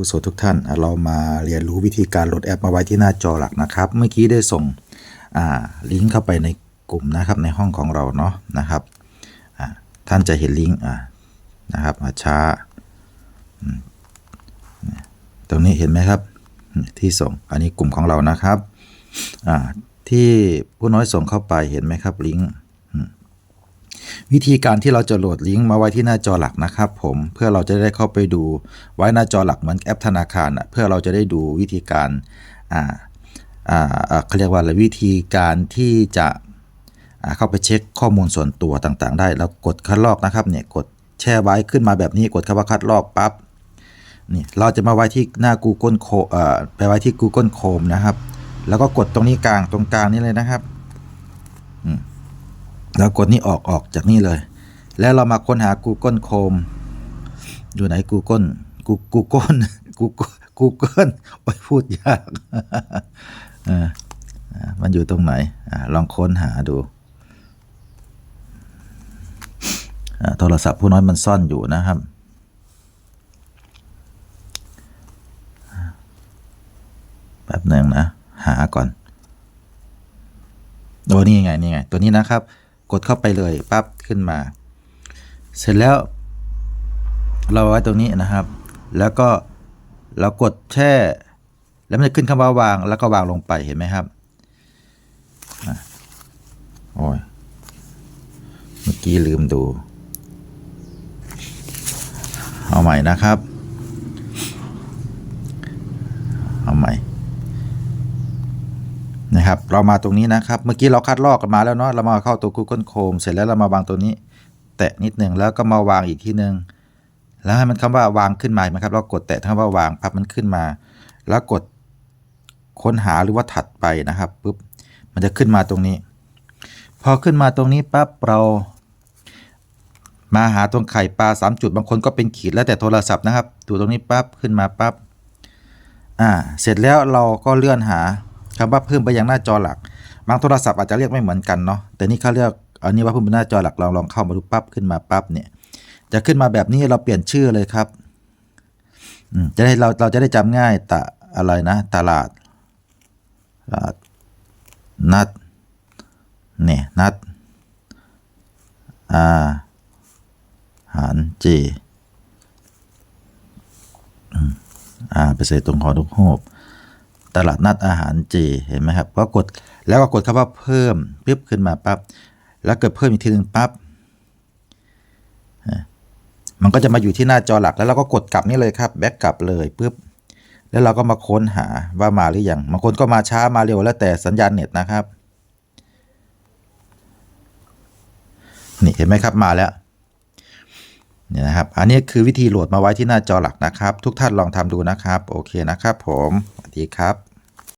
ผู้โสทุกท่าน เรามาเรียนรู้วิธีการโหลดแอปมาไว้ที่หน้าจอหลักนะครับ เมื่อกี้ได้ส่งลิงก์เข้าไปในกลุ่มนะครับในห้องของเราเนาะนะครับท่านจะเห็นลิงก์นะครับมาช้าตรงนี้เห็นไหมครับที่ส่งอันนี้กลุ่มของเรานะครับที่ผู้น้อยส่งเข้าไปเห็นไหมครับลิงก์ วิธีการที่เราจะโหลดลิงก์มาไว้ที่หน้าจอหลักนะครับผมเพื่อเราจะได้เข้าไปดูไว้หน้าจอหลักเหมือนแอปธนาคารเพื่อเราจะได้ดูวิธีการอ่าอ่าอ่าเขาเรียกว่าอะไรวิธีการที่จะเข้าไปเช็คข้อมูลส่วนตัวต่างๆ ได้เรากดคัดลอกนะครับเนี่ยกดแช่ไว้ขึ้นมาแบบนี้กดคำว่าคัดลอกปั๊บนี่เราจะมาไว้ที่หน้า Google Chrome เอ่อไปไว้ที่ Google Chrome นะครับ แล้วก็กดตรงนี้กลางตรงกลางนี้เลยนะครับ แล้วกดนี่ออกออกจากนี่เลย แล้วเรามาค้นหา Google Chrome อยู่ไหน Google Google Google Google โอ้ยพูดยากอ่ามันอยู่ตรงไหนอาลองค้นหาดูอ่าโทรศัพท์ผู้น้อยมันซ่อนอยู่นะครับ แป๊บหนึ่งนะ หาก่อนโอ้นี่ไง นี่ไง ตัวนี้นะครับ กดเข้าไปเลยปั๊บขึ้นมา เสร็จแล้ว เราไว้ตรงนี้นะครับ แล้วก็เรากดแช่ แล้วมันจะขึ้นคำว่าวางแล้วก็วางลงไปเห็นไหมครับโอ้ยเมื่อกี้ลืมดู เอาใหม่นะครับ เอาใหม่ นะครับ เรามาตรงนี้นะครับ เมื่อกี้เราคัดลอกกันมาแล้วเนาะ เรามาเข้าตัว Google Chrome เสร็จแล้วเรามาวางตัวนี้ แตะนิดหนึ่งแล้วก็มาวางอีกทีหนึ่งแล้วให้มันคำว่าวางขึ้นมาไหมครับ เรากดแตะคำว่าวางพับมันขึ้นมา แล้วกดค้นหาหรือว่าถัดไปนะครับปุ๊บ มันจะขึ้นมาตรงนี้ พอขึ้นมาตรงนี้ปั๊บเรา มาหาตรงไข่ปลาสามจุด บางคนก็เป็นขีดแล้วแต่โทรศัพท์นะครับดูตรงนี้ปั๊บขึ้นมาปั๊บ อ่า เสร็จแล้วเราก็เลื่อนหา คำว่าเพิ่มไปยังหน้าจอหลัก บางโทรศัพท์อาจจะเรียกไม่เหมือนกันเนาะแต่นี่เขาเรียกอันนี้ว่าเพิ่มเป็นหน้าจอหลักลองลองเข้ามาดูปั๊บขึ้นมาปั๊บเนี่ย จะขึ้นมาแบบนี้เราเปลี่ยนชื่อเลยครับจะได้เราเราจะได้จำง่ายตะอะไรนะ ตลาดตลาดนัดเนี่ยนัดอาหารเจอ่าไปใส่ตรงหอทุกโฮบ ตลาดนัดอาหารเจเห็นไหมครับก็กดแล้วก็กดคำว่าเพิ่มปึ๊บขึ้นมาปั๊บแล้วเกิดเพิ่มอีกทีหนึ่งปั๊บมันก็จะมาอยู่ที่หน้าจอหลักแล้วเราก็กดกลับนี่เลยครับแบ็กกลับเลยปึ๊บแล้วเราก็มาค้นหาว่ามาหรือยังบางคนก็มาช้ามาเร็วแล้วแต่สัญญาณเน็ตนะครับนี่เห็นไหมครับมาแล้วเนี่ยนะครับ อันนี้คือวิธีโหลดมาไว้ที่หน้าจอหลักนะครับ ทุกท่านลองทำดูนะครับ โอเคนะครับผม ดีครับ